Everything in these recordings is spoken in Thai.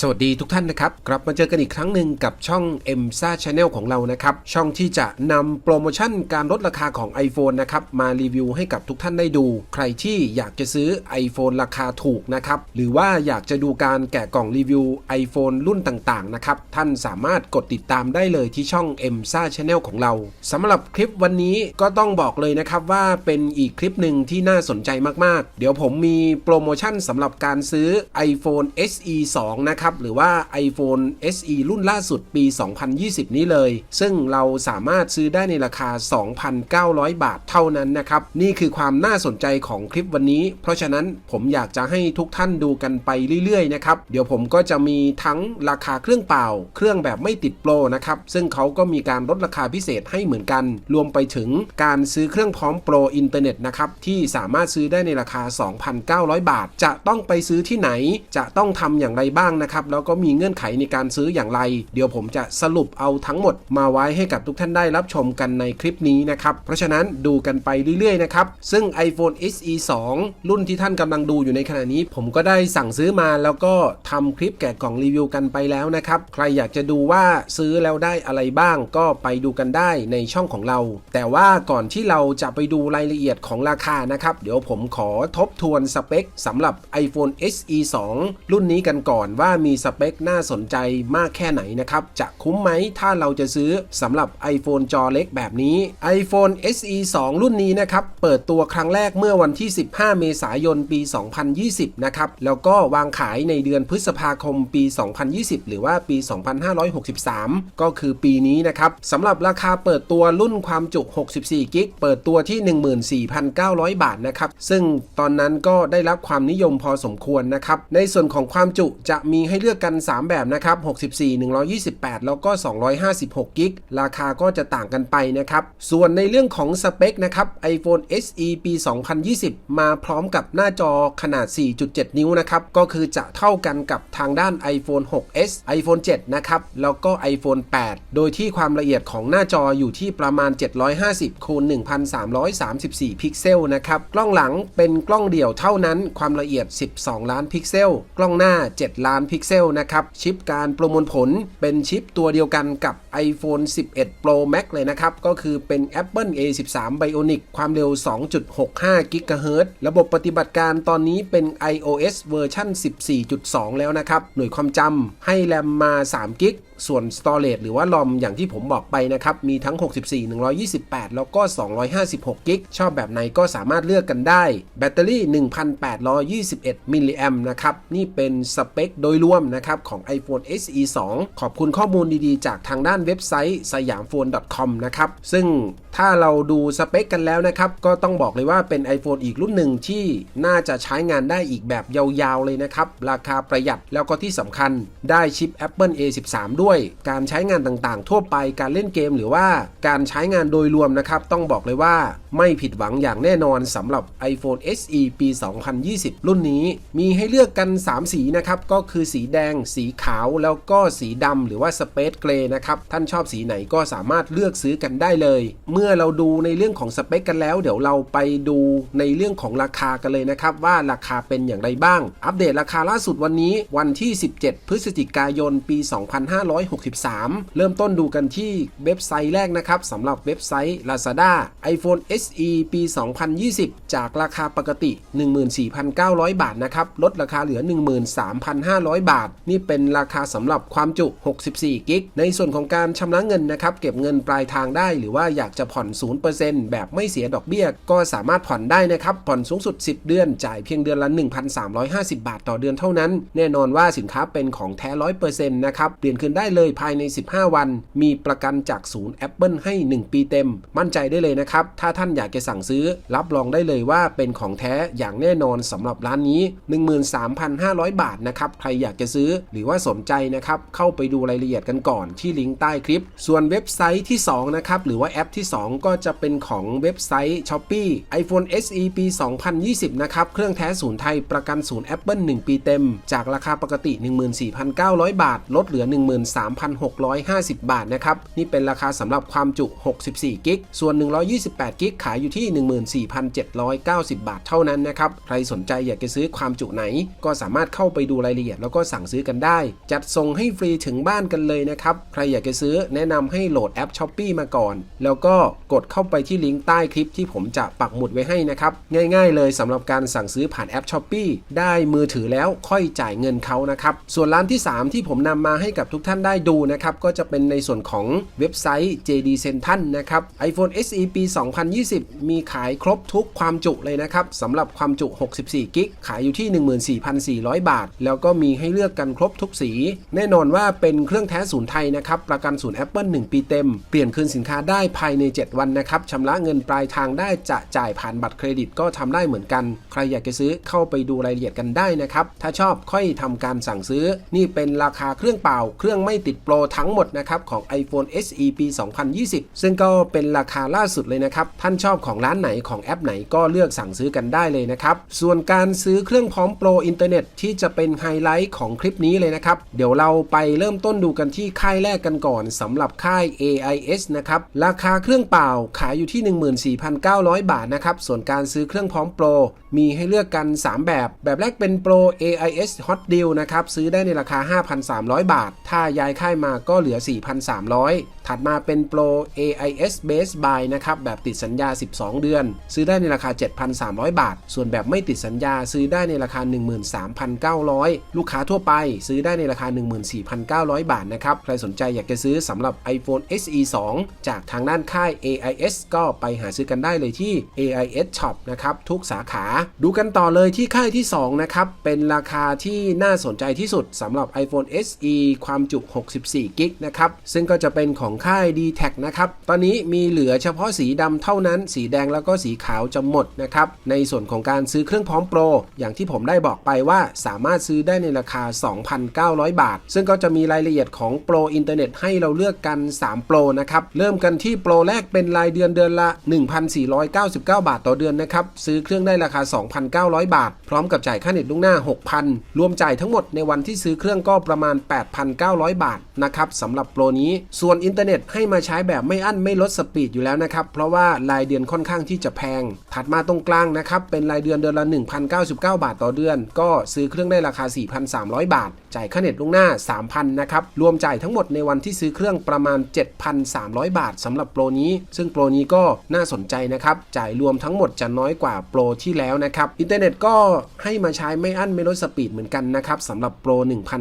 สวัสดีทุกท่านนะครับ กลับมาเจอกันอีกครั้งหนึ่งกับช่อง m s a Channel ของเรานะครับ ช่องที่จะนำโปรโมชั่นการลดราคาของ iPhone นะครับ มารีวิวให้กับทุกท่านได้ดู ใครที่อยากจะซื้อ iPhone ราคาถูกนะครับ หรือว่าอยากจะดูการแกะกล่องรีวิว iPhone รุ่นต่างๆ นะครับ ท่านสามารถกดติดตามได้เลยที่ช่อง m s a Channel ของเราสำหรับคลิปวันนี้ก็ต้องบอกเลยนะครับว่าเป็นอีกคลิปหนึ่งที่น่าสนใจมากๆ เดี๋ยวผมมีโปรโมชั่นสำหรับการซื้อ iPhone SE 2 นะครับหรือว่า iPhone SE รุ่นล่าสุดปี 2020 นี้เลย ซึ่งเราสามารถซื้อได้ในราคา 2,900 บาทเท่านั้นนะครับ นี่คือความน่าสนใจของคลิปวันนี้ เพราะฉะนั้นผมอยากจะให้ทุกท่านดูกันไปเรื่อยๆนะครับ เดี๋ยวผมก็จะมีทั้งราคาเครื่องเปล่า เครื่องแบบไม่ติดโปรนะครับ ซึ่งเขาก็มีการลดราคาพิเศษให้เหมือนกัน รวมไปถึงการซื้อเครื่องพร้อมโปรอินเทอร์เน็ตนะครับ ที่สามารถซื้อได้ในราคา 2,900 บาท จะต้องไปซื้อที่ไหน จะต้องทำอย่างไรบ้างนะครับแล้วก็มีเงื่อนไขในการซื้ออย่างไร เดี๋ยวผมจะสรุปเอาทั้งหมด มาไว้ให้กับทุกท่านได้รับชมกันในคลิปนี้นะครับเพราะฉะนั้นดูกันไปเรื่อยๆนะครับซึ่ง iPhone SE 2 รุ่นที่ท่านกำลังดูอยู่ในขณะนี้ ผมก็ได้สั่งซื้อมาแล้วก็ทำคลิปแกะกล่องรีวิวกันไปแล้วนะครับใครอยากจะดูว่าซื้อแล้วได้อะไรบ้าง ก็ไปดูกันได้ในช่องของเรา แต่ว่าก่อนที่เราจะไปดูรายละเอียดของราคานะครับเดี๋ยวผมขอทบทวนสเปคสำหรับ iPhone SE 2 รุ่นนี้กันก่อนว่ามีสเปคน่าสนใจมากแค่ไหนนะครับ จะคุ้มไหมถ้าเราจะซื้อสำหรับ iPhone จอเล็กแบบนี้ iPhone SE 2 รุ่นนี้นะครับ เปิดตัวครั้งแรกเมื่อวันที่ 15 เมษายนปี 2020 นะครับ แล้วก็วางขายในเดือนพฤษภาคมปี 2020 หรือว่าปี 2563 ก็คือปีนี้นะครับสำหรับราคาเปิดตัวรุ่นความจุ 64 กิก เปิดตัวที่ 14,900 บาทนะครับ ซึ่งตอนนั้นก็ได้รับความนิยมพอสมควรนะครับ ในส่วนของความจุจะมีใให้เลือกกัน 3 แบบนะครับ 64 128 แล้วก็ 256กิกราคาก็จะต่างกันไปนะครับ ส่วนในเรื่องของสเปคนะครับ iPhone SE ปี 2020 มาพร้อมกับหน้าจอขนาด 4.7 นิ้วนะครับ ก็คือจะเท่ากันกับทางด้าน iPhone 6s iPhone 7 นะครับ แล้วก็ iPhone 8 โดยที่ความละเอียดของหน้าจออยู่ที่ประมาณ 750คูณ1,334 พิกเซลนะครับ กล้องหลังเป็นกล้องเดี่ยวเท่านั้น ความละเอียด 12 ล้านพิกเซล กล้องหน้า 7 ล้านพิกเซลนะครับชิปการประมวลผลเป็นชิปตัวเดียวกันกับ iPhone 11 Pro Max เลยนะครับ ก็คือเป็น Apple A13 Bionic ความเร็ว 2.65 GHz ระบบปฏิบัติการตอนนี้เป็น iOS เวอร์ชัน14.2 แล้วนะครับ หน่วยความจำให้แรมมา3กิก ส่วน Storage หรือว่าลอมอย่างที่ผมบอกไปนะครับ มีทั้ง 64 128 แล้วก็ 256 กิก ชอบแบบไหนก็สามารถเลือกกันได้ แบตเตอรี่ 1,821 มิลลิแอมนะครับ นี่เป็นสเปคโดยรวมนะครับ ของ iPhone SE 2 ขอบคุณข้อมูลดีๆ จากทางด้านเว็บไซต์สยามโฟน .com นะครับ ซึ่งถ้าเราดูสเปคกันแล้วนะครับ ก็ต้องบอกเลยว่าเป็น iPhone อีกรุ่นหนึ่งที่น่าจะใช้งานได้อีกแบบยาวๆเลยนะครับ ราคาประหยัดแล้วก็ที่สำคัญได้ชิป Apple A13 ด้วยการใช้งานต่างๆ ทั่วไปการเล่นเกมหรือว่าการใช้งานโดยรวมนะครับ ต้องบอกเลยว่าไม่ผิดหวังอย่างแน่นอนสำหรับ iPhone SE ปี 2020 รุ่นนี้ มีให้เลือกกัน 3 สีนะครับ ก็คือสีแดง สีขาวแล้วก็สีดำหรือว่า Space Gray นะครับ ท่านชอบสีไหนก็สามารถเลือกซื้อกันได้เลย เมื่อเราดูในเรื่องของสเปคกันแล้ว เดี๋ยวเราไปดูในเรื่องของราคากันเลยนะครับ ว่าราคาเป็นอย่างไรบ้าง อัปเดตราคาล่าสุดวันนี้วันที่ 17 พฤศจิกายนปี 2 5 2563 เริ่มต้นดูกันที่เว็บไซต์แรกนะครับสำหรับเว็บไซต์ Lazada iPhone SE ปี 2020 จากราคาปกติ 14,900 บาทนะครับ ลดราคาเหลือ 13,500 บาท นี่เป็นราคาสำหรับความจุ 64 กิก ในส่วนของการชำระเงินนะครับ เก็บเงินปลายทางได้ หรือว่าอยากจะผ่อน 0%แบบไม่เสียดอกเบี้ย ก็สามารถผ่อนได้นะครับ ผ่อนสูงสุด 10 เดือน จ่ายเพียงเดือนละ 1,350 บาทต่อเดือนเท่านั้น แน่นอนว่าสินค้าเป็นของแท้ 100%นะครับ เปลี่ยนคืนได้ได้เลยภายใน 15 วัน มีประกันจากศูนย์ Apple ให้ 1 ปีเต็ม มั่นใจได้เลยนะครับ ถ้าท่านอยากจะสั่งซื้อ รับรองได้เลยว่าเป็นของแท้อย่างแน่นอนสำหรับร้านนี้ 13,500 บาทนะครับ ใครอยากจะซื้อหรือว่าสนใจนะครับ เข้าไปดูรายละเอียดกันก่อนที่ลิงก์ใต้คลิป ส่วนเว็บไซต์ที่ 2 นะครับ หรือว่าแอปที่ 2 ก็จะเป็นของเว็บไซต์ s h o p e e iPhone SE ปี 2020 นะครับ เครื่องแท้ศูนย์ไทยประกันศูนย์ Apple 1 ปีเต็ม จากราคาปกติ 14,900 บาท ลดเหลือ 1 3,650 บาทนะครับ นี่เป็นราคาสำหรับความจุ 64 กิก ส่วน 128 กิก ขายอยู่ที่ 14,790 บาทเท่านั้นนะครับ ใครสนใจอยากจะซื้อความจุไหน ก็สามารถเข้าไปดูรายละเอียด แล้วก็สั่งซื้อกันได้ จัดส่งให้ฟรีถึงบ้านกันเลยนะครับ ใครอยากจะซื้อแนะนำให้โหลดแอป s h อ p e e มาก่อน แล้วก็กดเข้าไปที่ลิงก์ใต้คลิปที่ผมจะปักหมุดไว้ให้นะครับ ง่าย ๆ เลยสำหรับการสั่งซื้อผ่านแอป s h อ p e e ได้มือถือแล้วค่อยจ่ายเงินเขานะครับ ส่วนร้านที่ 3 ที่ผมนำมาให้กับทุกท่านได้ดูนะครับก็จะเป็นในส่วนของเว็บไซต์ JD Central นะครับ iPhone SE ปี 2020 มีขายครบทุกความจุเลยนะครับสำหรับความจุ 64 กิก ขายอยู่ที่ 14,400 บาท แล้วก็มีให้เลือกกันครบทุกสี แน่นอนว่าเป็นเครื่องแท้ศูนย์ไทยนะครับ ประกันศูนย์ Apple 1 ปีเต็ม เปลี่ยนคืนสินค้าได้ภายใน 7 วันนะครับชำระเงินปลายทางได้จะจ่ายผ่านบัตรเครดิตก็ทำได้เหมือนกัน ใครอยากจะซื้อเข้าไปดูรายละเอียดกันได้นะครับ ถ้าชอบค่อยทำการสั่งซื้อ นี่เป็นราคาเครื่องเปล่า เครื่องไมไม่ติดโปรทั้งหมดนะครับของ iPhone SE ปี 2020 ซึ่งก็เป็นราคาล่าสุดเลยนะครับ ท่านชอบของร้านไหนของแอปไหนก็เลือกสั่งซื้อกันได้เลยนะครับ ส่วนการซื้อเครื่องพร้อมโปรอินเทอร์เน็ตที่จะเป็นไฮไลท์ของคลิปนี้เลยนะครับ เดี๋ยวเราไปเริ่มต้นดูกันที่ค่ายแรกกันก่อนสำหรับค่าย AIS นะครับ ราคาเครื่องเปล่าขายอยู่ที่ 14,900 บาทนะครับ ส่วนการซื้อเครื่องพร้อมโปรมีให้เลือกกัน 3 แบบ แบบแรกเป็นโปร AIS Hot Deal นะครับ ซื้อได้ในราคา 5,300 บาท ถ้าย้ายค่ายมาก็เหลือ 4,300ถัดมาเป็นโปร AIS Base Buy นะครับ แบบติดสัญญา 12 เดือน ซื้อได้ในราคา 7,300 บาท ส่วนแบบไม่ติดสัญญาซื้อได้ในราคา 13,900 ลูกค้าทั่วไปซื้อได้ในราคา 14,900 บาทนะครับ ใครสนใจอยากจะซื้อสำหรับ iPhone SE 2 จากทางด้านค่าย AIS ก็ไปหาซื้อกันได้เลยที่ AIS Shop นะครับทุกสาขา ดูกันต่อเลยที่ค่ายที่ 2 นะครับ เป็นราคาที่น่าสนใจที่สุดสำหรับ iPhone SE ความจุ 64กิกนะครับซึ่งก็จะเป็นของค่าย d t แทนะครับ ตอนนี้มีเหลือเฉพาะสีดำเท่านั้น สีแดงแล้วก็สีขาวจะหมดนะครับ ในส่วนของการซื้อเครื่องพร้อมโปร อย่างที่ผมได้บอกไปว่าสามารถซื้อได้ในราคา 2,900 บาท ซึ่งก็จะมีรายละเอียดของโปรอินเทอร์เน็ตให้เราเลือกกัน 3 โปรนะครับ เริ่มกันที่โปรแรกเป็นรายเดือนเดือนละ 1,499 บาทต่อเดือนนะครับ ซื้อเครื่องได้ราคา 2,900 บาท พร้อมกับจ่ายค่าเน็ตล่วงหน้า 6,000 รวมจ่ายทั้งหมดในวันที่ซื้อเครื่องก็ประมาณ 8,900 บาทนะครับสำหรับโปรนี้ ส่วนอินเทอร์เน็ตให้มาใช้แบบไม่อั้นไม่ลดสปีดอยู่แล้วนะครับ เพราะว่ารายเดือนค่อนข้างที่จะแพง ถัดมาตรงกลางนะครับ เป็นรายเดือนเดือนละ 1,099 บาทต่อเดือน ก็ซื้อเครื่องได้ราคา 4,300 บาท จ่ายค่าเน็ตล่วงหน้า 3,000 นะครับ รวมจ่ายทั้งหมดในวันที่ซื้อเครื่องประมาณ 7,300 บาทสำหรับโปรนี้ ซึ่งโปรนี้ก็น่าสนใจนะครับ จ่ายรวมทั้งหมดจะน้อยกว่าโปรที่แล้วนะครับ อินเทอร์เน็ตก็ให้มาใช้ไม่อั้นไม่ลดสปีดเหมือนกันนะครับสำหรับโปร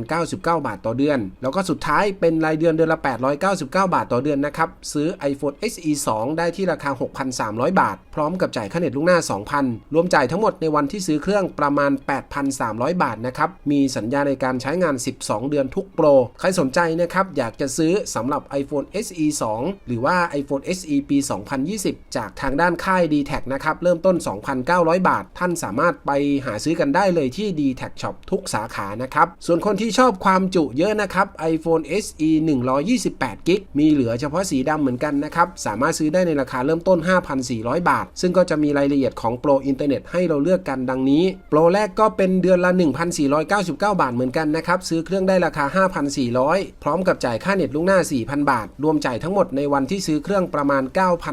1,099 บาทต่อเดือน แล้วก็สุดท้ายเป็นรายเดือนเดือนละ 899 บาทต่อเดือนนะครับ ซื้อ iPhone SE 2 ได้ที่ราคา 6,300 บาท พร้อมกับจ่ายค่าเน็ตล่วงหน้า 2,000 รวมจ่ายทั้งหมดในวันที่ซื้อเครื่องประมาณ 8,300 บาทนะครับ มีสัญญาในการใช้งาน 12 เดือนทุกโปร ใครสนใจนะครับ อยากจะซื้อสำหรับ iPhone SE 2 หรือว่า iPhone SE ปี 2020 จากทางด้านค่าย d t แทนะครับ เริ่มต้น 2,900 บาท ท่านสามารถไปหาซื้อกันได้เลยที่ d t แท Shop ทุกสาขานะครับ ส่วนคนที่ชอบความจุเยอะนะครับ iPhone SE 128กิกมีเหลือเฉพาะสีดำเหมือนกันนะครับ สามารถซื้อได้ในราคาเริ่มต้น 5,400 บาท ซึ่งก็จะมีรายละเอียดของโปรอินเทอร์เน็ตให้เราเลือกกันดังนี้ โปรแรกก็เป็นเดือนละ 1,499 บาทเหมือนกันนะครับซื้อเครื่องได้ราคา 5,400 พร้อมกับจ่ายค่าเน็ตล่วงหน้า 4,000 บาท รวมจ่ายทั้งหมดในวันที่ซื้อเครื่องประมาณ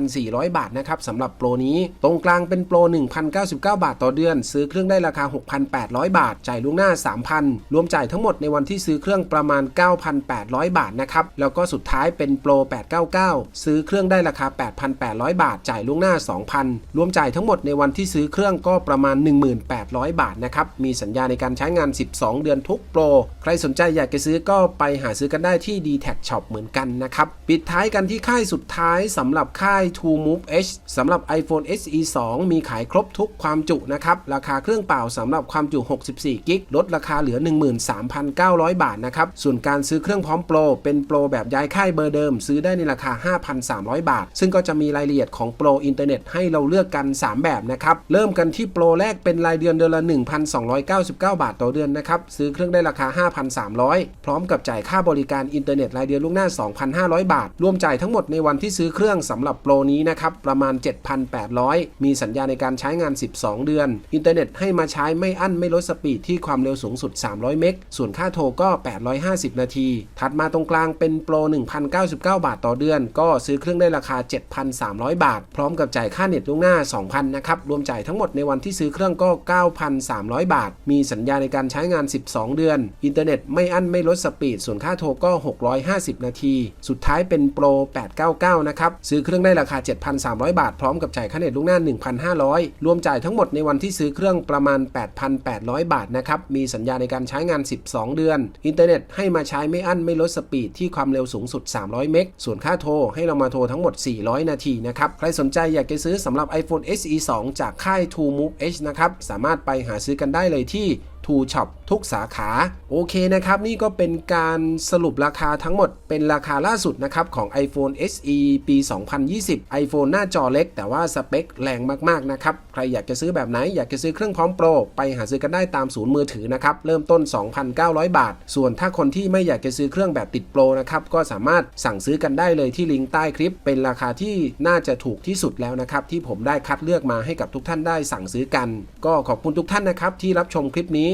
9,400 บาทนะครับสำหรับโปรนี้ ตรงกลางเป็นโปร 1,099 บาทต่อเดือน ซื้อเครื่องได้ราคา 6,800 บาท จ่ายล่วงหน้า 3,000 รวมจ่ายทั้งหมดในวันที่ซื้อเครื่องประมาณ 9,800 บาทนะครับ แล้วก็สุดท้ายเป็นโปร 899 ซื้อเครื่องได้ราคา 8,800 บาท จ่ายล่วงหน้า 2,000 รวมจ่ายทั้งหมดในวันที่ซื้อเครื่องก็ประมาณ 1,800 บาทนะครับ มีสัญญาในการใช้งาน 12 เดือนทุกโปรใครสนใจอยากจะซื้อก็ไปหาซื้อกันได้ที่ d t แท Shop เหมือนกันนะครับ ปิดท้ายกันที่ค่ายสุดท้ายสำหรับค่าย True Move H สำหรับ iPhone SE 2 มีขายครบทุกความจุนะครับ ราคาเครื่องเปล่าสำหรับความจุ 64 กิกลดราคาเหลือ 13,900 บาทนะครับ ส่วนการซื้อเครื่องพร้อมโปร เป็นโปรแบบย้ายค่ายเบอร์เดิม ซื้อได้ในราคา 5,300 บาท ซึ่งก็จะมีรายละเอียดของโปรอินเทอร์เน็ตให้เราเลือกกัน 3 แบบนะครับ เริ่มกันที่โปรแรกเป็นรายเดือนเดือนละ 1,299 บาทต่อเดือนนะครับ ซื้อเครื่องได้ราค5,300 พร้อมกับจ่ายค่าบริการอินเทอร์เน็ตรายเดือนล่วงหน้า 2,500 บาท รวมจ่ายทั้งหมดในวันที่ซื้อเครื่องสำหรับโปรนี้นะครับ ประมาณ 7,800 มีสัญญาในการใช้งาน 12 เดือน อินเทอร์เน็ตให้มาใช้ไม่อั้นไม่ลดสปีดที่ความเร็วสูงสุด 300 เมก ส่วนค่าโทรก็ 850 นาที ถัดมาตรงกลางเป็นโปร 1,099 บาทต่อเดือน ก็ซื้อเครื่องได้ราคา 7,300 บาท พร้อมกับจ่ายค่าเน็ตล่วงหน้า 2,000 นะครับ รวมจ่ายทั้งหมดในวันที่ซื้อเครื่องก็ 9,300 บาท มีสัญญาในการใช้งาน 12 เดือนอินเทอร์เน็ตไม่อั้นไม่ลดสปีด ส่วนค่าโทรก็ 650 นาที สุดท้ายเป็นโปร 899 นะครับ ซื้อเครื่องได้ราคา 7,300 บาท พร้อมกับจ่ายค่าเน็ตล่วงหน้า 1,500 รวมจ่ายทั้งหมดในวันที่ซื้อเครื่องประมาณ 8,800 บาทนะครับ มีสัญญาในการใช้งาน 12 เดือน อินเทอร์เน็ตให้มาใช้ไม่อั้นไม่ลดสปีดที่ความเร็วสูงสุด 300 เมก ส่วนค่าโทรให้เรามาโทรทั้งหมด 400 นาทีนะครับ ใครสนใจอยากจะซื้อสำหรับ iPhone SE 2 จากค่าย True Move H นะครับ สามารถไปหาซื้อกันได้เลยที่ ทูช็อปทุกสาขา โอเคนะครับ นี่ก็เป็นการสรุปราคาทั้งหมด เป็นราคาล่าสุดนะครับ ของ iPhone SE ปี 2020 iPhone หน้าจอเล็ก แต่ว่าสเปคแรงมาก ๆ นะครับ ใครอยากจะซื้อแบบไหน อยากจะซื้อเครื่องพร้อมโปร ไปหาซื้อกันได้ตามศูนย์มือถือนะครับ เริ่มต้น 2,900 บาท ส่วนถ้าคนที่ไม่อยากจะซื้อเครื่องแบบติดโปรนะครับก็สามารถสั่งซื้อกันได้เลยที่ลิงก์ใต้คลิป เป็นราคาที่น่าจะถูกที่สุดแล้วนะครับที่ผมได้คัดเลือกมาให้กับทุกท่านได้สั่งซื้อกัน ก็ขอบคุณทุกท่านนะครับที่รับชมคลิปนี้